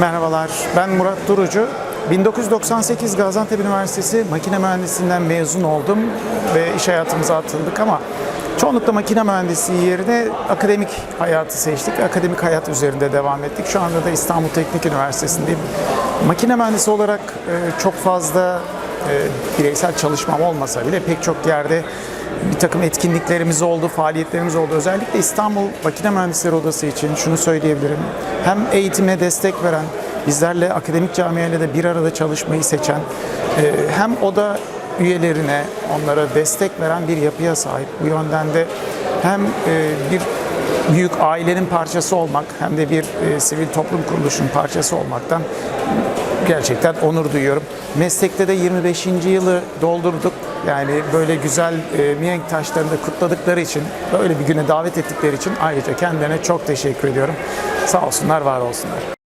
Merhabalar, ben Murat Durucu. 1998 Gaziantep Üniversitesi Makine Mühendisliğinden mezun oldum ve iş hayatımıza atıldık ama çoğunlukla makine mühendisliği yerine akademik hayatı seçtik. Akademik hayat üzerinde devam ettik. Şu anda da İstanbul Teknik Üniversitesi'ndeyim. Makine mühendisi olarak e, çok fazla e, bireysel çalışmam olmasa bile pek çok yerde bir takım etkinliklerimiz oldu, faaliyetlerimiz oldu. Özellikle İstanbul Makine Mühendisleri Odası için şunu söyleyebilirim. Hem eğitime destek veren, bizlerle akademik camiayla da bir arada çalışmayı seçen, e, hem oda üyelerine, onlara destek veren bir yapıya sahip. Bu yönden de hem e, bir büyük ailenin parçası olmak hem de bir e, sivil toplum kuruluşunun parçası olmaktan gerçekten onur duyuyorum. Meslekte de 25. yılı doldurduk. Yani böyle güzel e, mihenk taşlarını da kutladıkları için, böyle bir güne davet ettikleri için ayrıca kendilerine çok teşekkür ediyorum. Sağ olsunlar, var olsunlar.